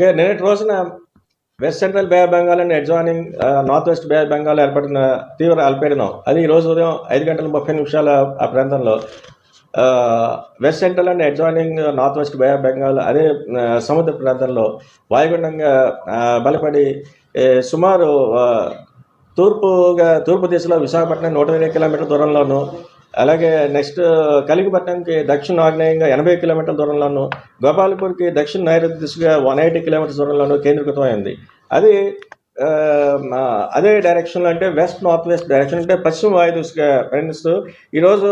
ఇక నిన్నటి రోజున west central bay Bengal and adjoining north west bay Bengal ఏర్పడిన తీవ్ర అల్పీడనం. అది ఈ రోజు ఉదయం ఐదు గంటల ముప్పై నిమిషాల ఆ ప్రాంతంలో west central and adjoining north west bay Bengal అదే uh, సముద్ర ప్రాంతంలో వాయుగుండంగా uh, బలపడి సుమారు uh, తూర్పుగా తూర్పు దిశలో విశాఖపట్నం నూట ఇరవై కిలోమీటర్ల దూరంలోను అలాగే నెక్స్ట్ కలిగిపట్నంకి దక్షిణ ఆగ్నేయంగా ఎనభై కిలోమీటర్ల దూరంలోను గోపాల్పూర్కి దక్షిణ నైరుతి దిశగా వన్ ఎయిటీ కిలోమీటర్స్ దూరంలోను కేంద్రీకృతమైంది అది అదే డైరెక్షన్లో అంటే వెస్ట్ నార్త్ వెస్ట్ డైరెక్షన్ అంటే పశ్చిమ వాయు దిశగా ప్రయాణిస్తూ ఈరోజు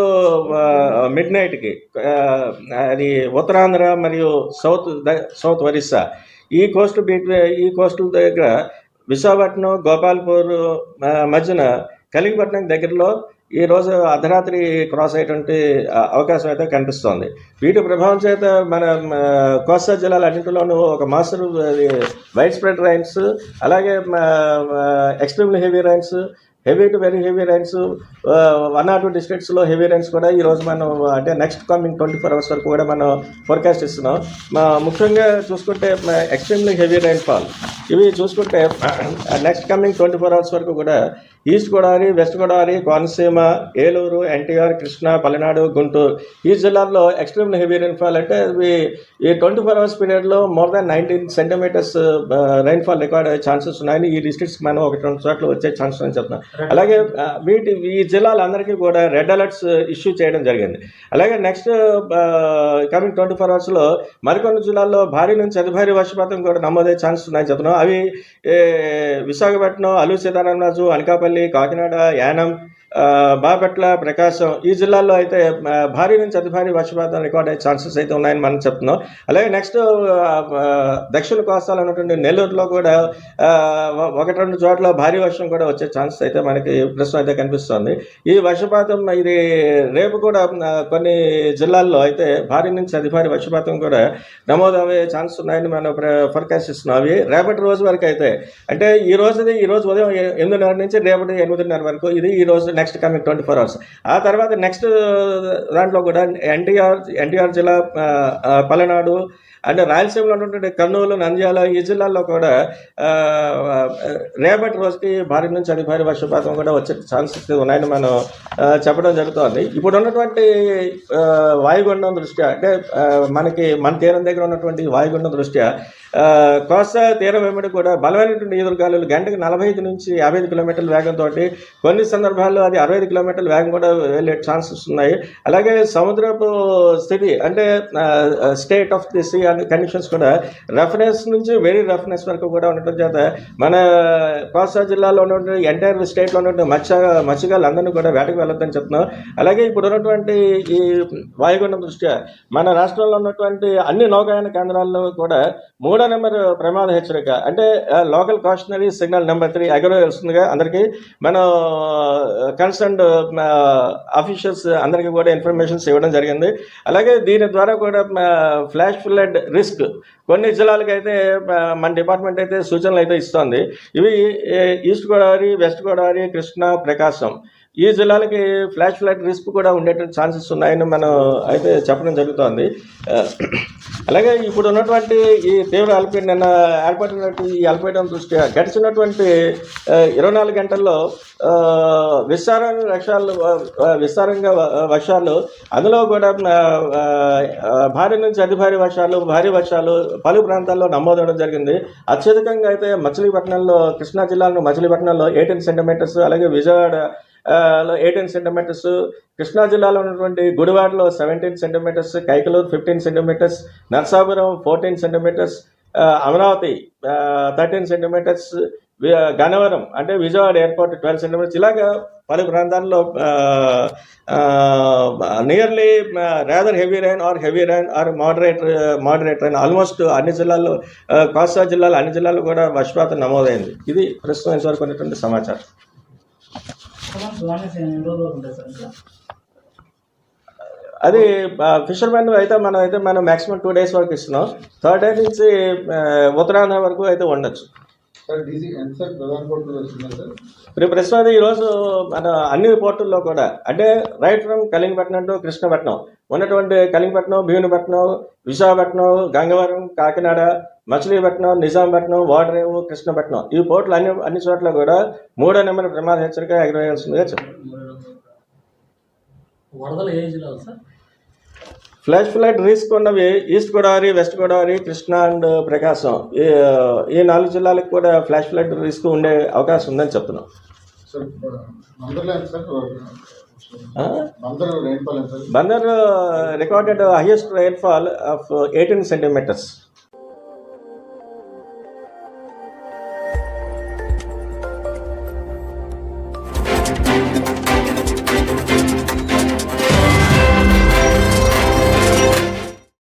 మిడ్ నైట్కి అది ఉత్తరాంధ్ర మరియు సౌత్ సౌత్ ఒరిస్సా. ఈ కోస్ట్ బీట్వే ఈ కోస్టల్ దగ్గర విశాఖపట్నం గోపాల్పూర్ మధ్యన కలిగిపట్నం దగ్గరలో ఈ రోజు అర్ధరాత్రి క్రాస్ అయ్యేటువంటి అవకాశం అయితే కనిపిస్తోంది. వీటి ప్రభావం చేత మన కోస్తా జిల్లాల అన్నింటిలోనూ ఒక మాస్టర్ వైడ్ స్ప్రెడ్ రైన్స్ అలాగే extremely heavy rains heavy to very heavy rains one or two డిస్ట్రిక్ట్స్లో heavy rains కూడా ఈ రోజు మనం అంటే next coming twenty four hours వరకు కూడా మనం ఫోర్కాస్ట్ ఇస్తున్నాం. మా ముఖ్యంగా చూసుకుంటే ఎక్స్ట్రీమ్లీ హెవీ రైన్ ఫాల్. ఇవి చూసుకుంటే next coming twenty four hours వరకు కూడా ఈస్ట్ గోదావరి వెస్ట్ గోదావరి కోనసీమ ఏలూరు ఎన్టీఆర్ కృష్ణా పల్నాడు గుంటూరు. ఈ జిల్లాల్లో ఎక్స్ట్రీమ్ హెవీ రెయిన్ఫాల్ అంటే ఈ ట్వంటీ ఫోర్ అవర్స్ పీరియడ్లో more than nineteen centimetres rainfall record అయ్యే ఛాన్సెస్ ఉన్నాయని ఈ డిస్ట్రిక్ట్స్ మనం ఒకటి రెండు చోట్ల వచ్చే ఛాన్సెస్ అని చెప్తున్నాం. అలాగే ఆ, వీటి ఈ జిల్లాలందరికీ కూడా రెడ్ అలర్ట్స్ ఇష్యూ చేయడం జరిగింది. అలాగే నెక్స్ట్ కమింగ్ ట్వంటీ ఫోర్ అవర్స్లో మరికొన్ని జిల్లాల్లో భారీ నుంచి అతి భారీ వర్షపాతం కూడా నమోదయ్యే ఛాన్సెస్ ఉన్నాయని చెప్తున్నాం. అవి విశాఖపట్నం అల్లూరు సీతారామరాజు అనకాపల్లి కాకినాడ యానం ఆ, బాపట్ల ప్రకాశం ఈ జిల్లాల్లో అయితే భారీ నుంచి అతి భారీ వర్షపాతం రికార్డ్ అయ్యే ఛాన్సెస్ అయితే ఉన్నాయని మనం చెప్తున్నాం. అలాగే నెక్స్ట్ దక్షిణ కోస్తాలు ఉన్నటువంటి నెల్లూరులో కూడా ఒకటి రెండు చోట్ల భారీ వర్షం కూడా వచ్చే ఛాన్సెస్ అయితే మనకి ప్రస్తుతం అయితే కనిపిస్తుంది. ఈ వర్షపాతం ఇది రేపు కూడా కొన్ని జిల్లాల్లో అయితే భారీ నుంచి అతి భారీ వర్షపాతం కూడా నమోదయ్యే ఛాన్స్ ఉన్నాయని మనం ఫోర్కాస్ట్ ఇస్తున్నాం అవి రేపటి రోజు వరకు అయితే అంటే ఈ రోజుది ఈ రోజు ఉదయం ఎనిమిదిన్నర నుంచి రేపటి ఎనిమిదిన్నర వరకు ఇది ఈ రోజు next coming twenty four hours ఆ తర్వాత నెక్స్ట్ uh, దాంట్లో కూడా ఎన్టీఆర్ ఎన్టీఆర్ జిల్లా పలనాడు అండ్ రాయలసీమలో ఉన్నటువంటి కర్నూలు నంద్యాల ఈ జిల్లాల్లో కూడా రేపటి రోజుకి భారీ నుంచి అతి భారీ వర్షపాతం కూడా వచ్చే ఛాన్సెస్ ఉన్నాయని మనం చెప్పడం జరుగుతోంది. ఇప్పుడు ఉన్నటువంటి వాయుగుండం దృష్ట్యా అంటే మనకి మన తీరం దగ్గర ఉన్నటువంటి వాయుగుండం దృష్ట్యా ఆ, కోస్తా తీరం వెంబడి కూడా బలమైనటువంటి ఎదురుగాలు గంటకు నలభై ఐదు నుంచి యాభై ఐదు కిలోమీటర్ల వేగంతో కొన్ని సందర్భాల్లో అది అరవై ఐదు కిలోమీటర్ల వేగం కూడా వెళ్ళే ఛాన్సెస్ ఉన్నాయి. అలాగే సముద్రపు స్థితి అంటే స్టేట్ ఆఫ్ ది సీ అనే కండిషన్స్ కూడా రఫ్నెస్ నుంచి వెరీ రఫ్నెస్ వరకు కూడా ఉండటం చేత మన కోస్తా జిల్లాలో ఉన్నటువంటి ఎంటైర్ స్టేట్లో ఉన్నటువంటి మత్స్య మత్స్యకారులు అందరినీ కూడా వేటకు వెళ్ళొద్దని చెప్తున్నాం అలాగే ఇప్పుడు ఉన్నటువంటి ఈ వాయుగుండం దృష్ట్యా మన రాష్ట్రంలో ఉన్నటువంటి అన్ని నౌకాయాన కేంద్రాల్లో కూడా మూడో నెంబర్ ప్రమాద హెచ్చరిక. అంటే local cautionary signal number three agro వస్తుందిగా అందరికీ. మనం కన్సర్న్డ్ అఫీషియల్స్ అందరికీ కూడా ఇన్ఫర్మేషన్స్ ఇవ్వడం జరిగింది. అలాగే దీని ద్వారా కూడా ఫ్లాష్ ఫ్లడ్ రిస్క్ కొన్ని జిల్లాలకు అయితే మన డిపార్ట్మెంట్ అయితే సూచనలు అయితే ఇస్తోంది. ఇవి ఈస్ట్ గోదావరి వెస్ట్ గోదావరి కృష్ణా ప్రకాశం. ఈ జిల్లాలకి ఫ్లాష్ ఫ్లడ్ రిస్క్ కూడా ఉండేటువంటి ఛాన్సెస్ ఉన్నాయని మనం అయితే చెప్పడం జరుగుతోంది. అలాగే ఇప్పుడు ఉన్నటువంటి ఈ తీవ్ర అల్పీడనం నిన్న ఏర్పడినటువంటి ఈ అల్పీడం దృష్ట్యా గడిచినటువంటి ఇరవై నాలుగు గంటల్లో విస్తారంగా వర్షాలు విస్తారంగా వర్షాలు అందులో కూడా భారీ నుంచి అతి భారీ వర్షాలు భారీ వర్షాలు పలు ప్రాంతాల్లో నమోదవడం జరిగింది. అత్యధికంగా అయితే మచిలీపట్నంలో కృష్ణా జిల్లాలో మచిలీపట్నంలో ఎయిటీన్ సెంటీమీటర్స్ అలాగే విజయవాడ ఎయిటీన్ సెంటీమీటర్స్ కృష్ణా జిల్లాలో ఉన్నటువంటి గుడివాడలో seventeen centimetres Kaikaluru fifteen centimetres Narsapuram fourteen centimetres Amaravati thirteen centimetres Gannavaram అంటే విజయవాడ ఎయిర్పోర్ట్ ట్వెల్వ్ సెంటీమీటర్స్ ఇలాగా పలు ప్రాంతాల్లో nearly rather heavy rain or heavy rain or moderate moderate rain almost అన్ని జిల్లాల్లో కోస్తా జిల్లాలో అన్ని జిల్లాల్లో కూడా వర్షపాతం నమోదైంది. ఇది ప్రస్తుతం ఇంతవరకు ఉన్నటువంటి సమాచారం. అది ఫిషర్మెన్ అయితే మనం అయితే మనం మాక్సిమం టూ డేస్ వరకు ఇస్తున్నాం. థర్డ్ డే నుంచి ఉత్తరాంధ్ర వరకు అయితే ఉండొచ్చు ఇప్పుడు ప్రస్తుతం అయితే ఈరోజు మన అన్ని పోర్టుల్లో కూడా. అంటే right from Kalingapatnam to Krishnapatnam. ఉన్నటువంటి కలింగపట్నం భీమునిపట్నం విశాఖపట్నం గంగవరం కాకినాడ మచిలీపట్నం నిజాంపట్నం వాడరేవు కృష్ణపట్నం. ఈ పోర్టులు అన్ని అన్ని చోట్ల కూడా మూడో నెంబర్ ప్రమాద హెచ్చరిక ఎగరవేయాల్సిందిగా చెప్పారు వరదలు ఏ జిల్లాలు సార్? ఫ్లాష్ ఫ్లడ్ రిస్క్ ఉన్నవి east Godavari west Godavari Krishna and Prakasam. ఈ ఈ నాలుగు జిల్లాలకు కూడా ఫ్లాష్ ఫ్లడ్ రిస్క్ ఉండే అవకాశం ఉందని చెప్తున్నాం. Bandar recorded highest rainfall of eighteen centimetres